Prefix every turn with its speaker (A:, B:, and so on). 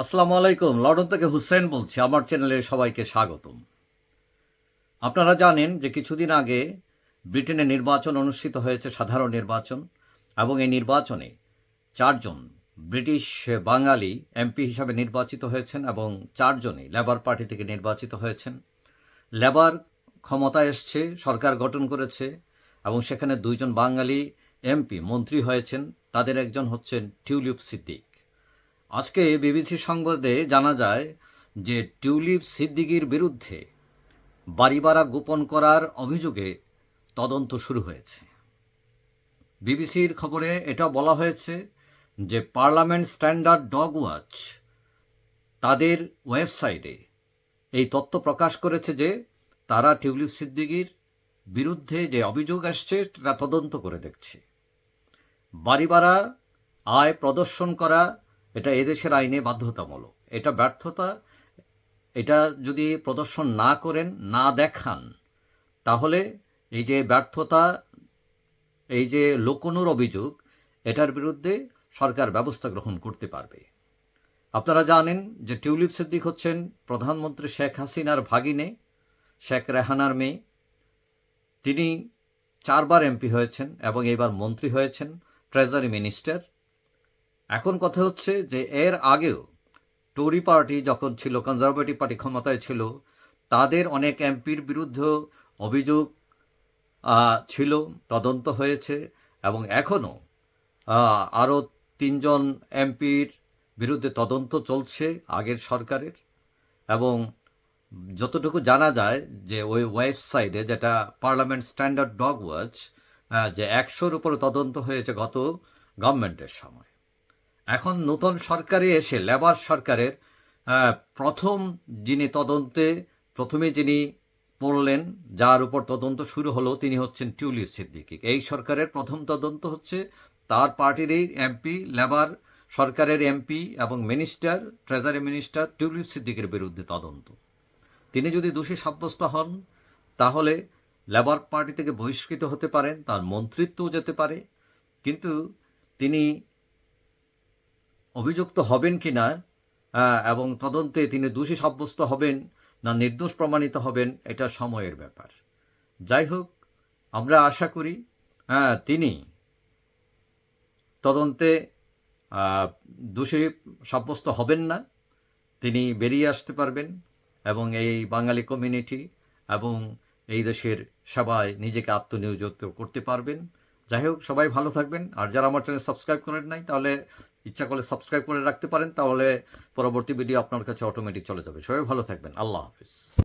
A: আসসালামু আলাইকুম লন্ডন থেকে হুসেন বলছি, আমার চ্যানেলে সবাইকে স্বাগতম। আপনারা জানেন যে কিছুদিন আগে ব্রিটেনে নির্বাচন অনুষ্ঠিত হয়েছে, সাধারণ নির্বাচন, এবং এই নির্বাচনে চারজন ব্রিটিশ বাঙালি এমপি হিসাবে নির্বাচিত হয়েছেন এবং চারজনই লেবার পার্টি থেকে নির্বাচিত হয়েছেন। লেবার ক্ষমতায় এসছে, সরকার গঠন করেছে, এবং সেখানে দুইজন বাঙালি এমপি, মন্ত্রী হয়েছেন। তাদের একজন হচ্ছেন টিউলিপ সিদ্দিক। আজকে বিবিসি সংবাদে জানা যায় যে টিউলিপ সিদ্দিকির বিরুদ্ধে বাড়িবাড়া গোপন করার অভিযোগে তদন্ত শুরু হয়েছে। বিবিসির খবরে এটা বলা হয়েছে যে পার্লামেন্ট স্ট্যান্ডার্ড ডগ ওয়াচ তাদের ওয়েবসাইটে এই তথ্য প্রকাশ করেছে যে তারা টিউলিপ সিদ্দিকির বিরুদ্ধে যে অভিযোগ আসছে তা তদন্ত করে দেখছে। বাড়িবাড়া আয় প্রদর্শন করা এটা এদেশের আইনে বাধ্যতামূলক। এটা ব্যর্থতা, এটা যদি প্রদর্শন না করেন, না দেখান, তাহলে এই যে ব্যর্থতা, এই যে লোকনুর অভিযোগ, এটার বিরুদ্ধে সরকার ব্যবস্থা গ্রহণ করতে পারবে। আপনারা জানেন যে টিউলিপ সিদ্দিক হচ্ছেন প্রধানমন্ত্রী শেখ হাসিনার ভাগিনে, শেখ রেহানার মেয়ে। তিনি চারবার এমপি হয়েছেন এবং এবার মন্ত্রী হয়েছেন, ট্রেজারি মিনিস্টার। এখন কথা হচ্ছে যে এর আগেও টরি পার্টি যখন ছিল কনজারভেটিভ পার্টি ক্ষমতায় ছিল, তাদের অনেক এমপির বিরুদ্ধে অভিযোগ ছিল, তদন্ত হয়েছে এবং এখনও আরও তিনজন এমপির বিরুদ্ধে তদন্ত চলছে আগের সরকারের এবং যতটুকু জানা যায় যে ওই ওয়েবসাইটে যেটা পার্লামেন্ট স্ট্যান্ডার্ড ডগ ওয়াচ যে একশোর উপরে তদন্ত হয়েছে গত গভর্নমেন্টের সময়। এখন নতুন সরকারে এসে লেবার সরকারের প্রথম যিনি তদন্তে, প্রথমে যিনি পড়লেন, যার উপর তদন্ত শুরু হলো, তিনি হচ্ছেন টিউলিপ সিদ্দিকি। এই সরকারের প্রথম তদন্ত হচ্ছে তার পার্টির এই এমপি, লেবার সরকারের এমপি এবং মিনিস্টার, ট্রেজারি মিনিস্টার টিউলিপ সিদ্দিকের বিরুদ্ধে তদন্ত। তিনি যদি দোষী সাব্যস্ত হন, তাহলে লেবার পার্টি থেকে বহিষ্কৃত হতে পারেন, তার মন্ত্রিত্বও যেতে পারে। কিন্তু তিনি অভিযুক্ত হবেন কি না এবং তদন্তে তিনি দোষী সাব্যস্ত হবেন না নির্দোষ প্রমাণিত হবেন এটা সময়ের ব্যাপার। যাই হোক আমরা আশা করি হ্যাঁ, তিনি তদন্তে দোষী সাব্যস্ত হবেন না তিনি বেরিয়ে আসতে পারবেন এবং এই বাঙালি কমিউনিটি এবং এই দেশের সেবায় নিজেকে আত্মনিয়োজিত করতে পারবেন। যাই হোক, সবাই ভালো থাকবেন। আর যারা আমার চ্যানেল সাবস্ক্রাইব করেন নাই, তাহলে ইচ্ছা করলে সাবস্ক্রাইব করে রাখতে পারেন, তাহলে পরবর্তী ভিডিও আপনার কাছে অটোমেটিক চলে যাবে। সবাই ভালো থাকবেন। আল্লাহ হাফিজ।